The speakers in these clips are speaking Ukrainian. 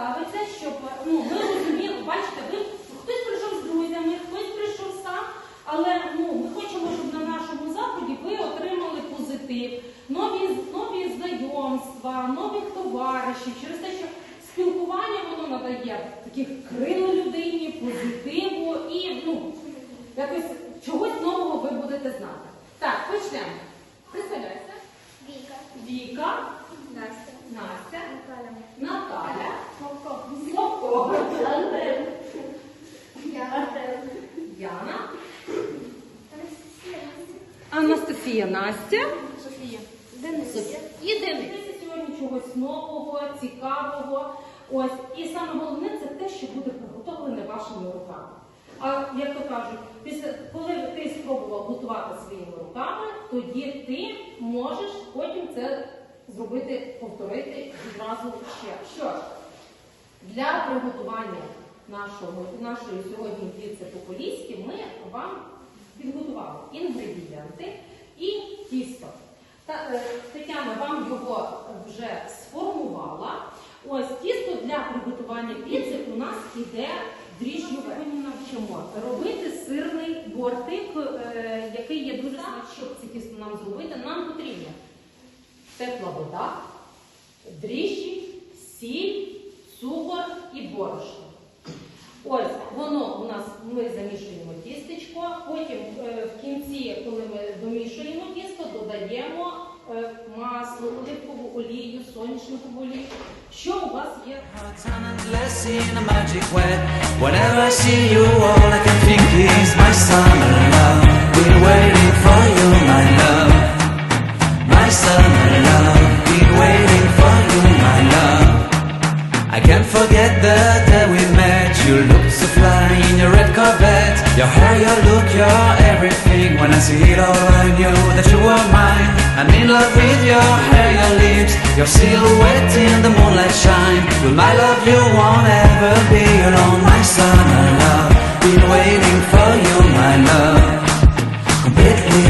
представиться, щоб ну, ви розуміли, бачите, ви хтось прийшов з друзями, хтось прийшов сам, але ну, ми хочемо, щоб на нашому заході ви отримали позитив, нові, нові знайомства, нових товаришів, через те, що спілкування воно надає таких крил людині, позитиву і ну, якось чогось нового ви будете знати. Так, почнемо. Представляйся. Віка, Віка, Анастасія, Настя. Софія, Денис. І Денис. сьогодні чогось нового, цікавого. Ось. І саме головне це те, що буде приготовлене вашими руками. А як то кажуть, після коли ти спробував готувати своїми руками, тоді ти можеш потім це зробити, повторити відразу ще. Що ж, для приготування нашого, нашої сьогодні піци по-поліськи ми вам підготували інгредієнти і тісто. Та, е, Тетяна вам його вже сформувала. Ось тісто для приготування піци у нас іде дріжджове. Ми навчимо робити сирний бортик, е, який є дуже смачний. Щоб це тісто нам зробити, нам потрібно тепла вода, дріжджі, сіль, цукор і борошно. Ось воно у нас ми замішуємо тістечко. Потім е, в кінці, коли ми домішуємо тісто, додаємо е, масло, оливкову олію, соняшникову олію. Що у вас є? Hearts endless in a magic way. Whenever I see you, all I can think is my summer love. Been waiting for you, my love. My summer love. Been waiting for you, my love. I can't forget the day we met. You looked so fly in your red Corvette. Your hair, your look, Your hair, your lips, your silhouette in the moonlight shine. With my love, you won't ever be alone. My summer love, been waiting for you, my love. Completely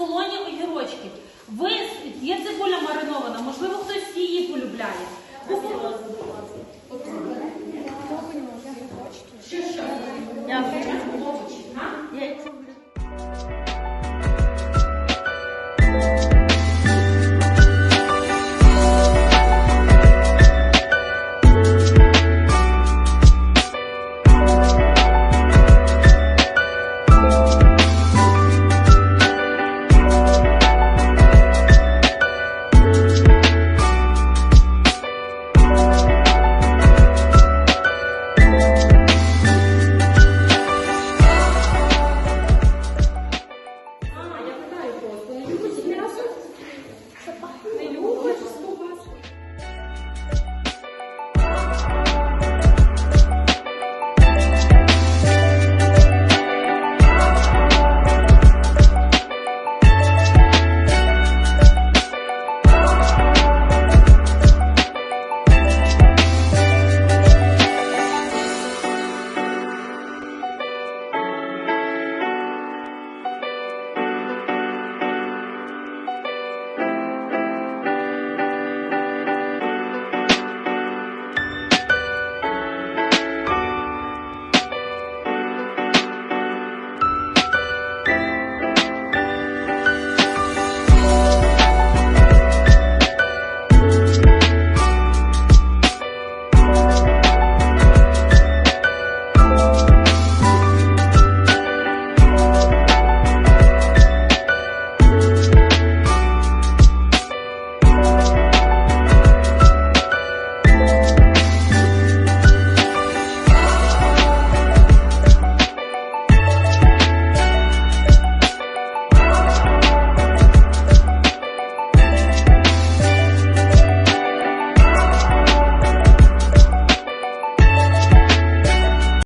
солоні огірочки. Ви є цибуля маринована, можливо, хтось її полюбляє.